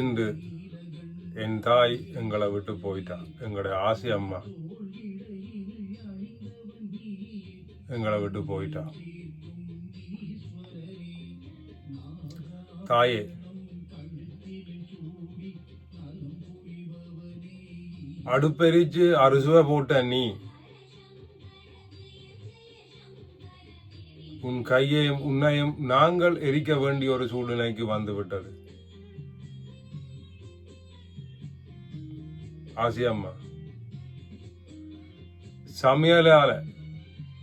இன்று என் தாய் எங்களை விட்டு போயிட்டா. எங்களுடைய ஆசி அம்மா எங்களை விட்டு போயிட்டா. தாயே அடுப்பெரிச்சு அறுசுவை போட்ட நீ உன் கையையும் உன்னையும் நாங்கள் எரிக்க வேண்டிய ஒரு சூழ்நிலைக்கு வந்து ஆசியம்மா. சமையலால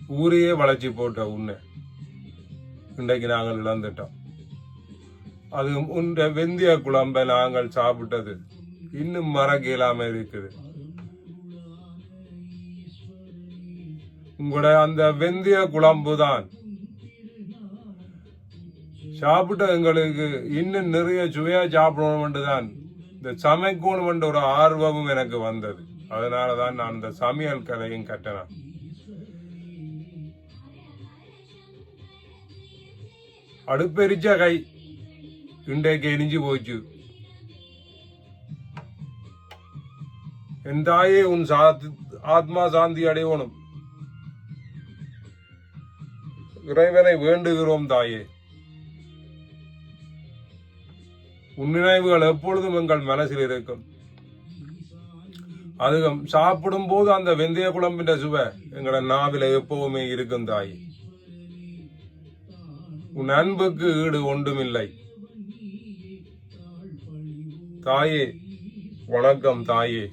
ஊரையே வளைச்சி போட்ட உன்னை இன்றைக்கு நாங்கள் இழந்துட்டோம். அது உண்ட வெந்தய குழம்ப நாங்கள் சாப்பிட்டது இன்னும் மறக்க இல்லாமல் இருக்குது. உங்களோட அந்த வெந்தய குழம்பு தான் சாப்பிட்ட எங்களுக்கு இன்னும் நிறைய சுவையா சாப்பிடணும் தான் இந்த சமைக்கணும் ஒரு ஆர்வமும் எனக்கு வந்தது. அதனால தான் நான் இந்த சமையல் கலையும் கட்டினேன் அடுப்பெரிச்ச கை. இன்றைக்கு எரிஞ்சு போச்சு. என் தாயே உன் சாத்- ஆத்மா சாந்தி அடையணும். இறைவனை வேண்டுகிறோம் தாயே. உன் நினைவுகள் எப்பொழுதும் எங்கள் மனசில் இருக்கும். அதுவும் சாப்பிடும் போது அந்த வெந்தய குழம்பின் சுவை எங்களோட நாவில எப்பவுமே இருக்கும் தாய். உன் அன்புக்கு ஈடு ஒன்றுமில்லை. தாயே வணக்கம் தாயே.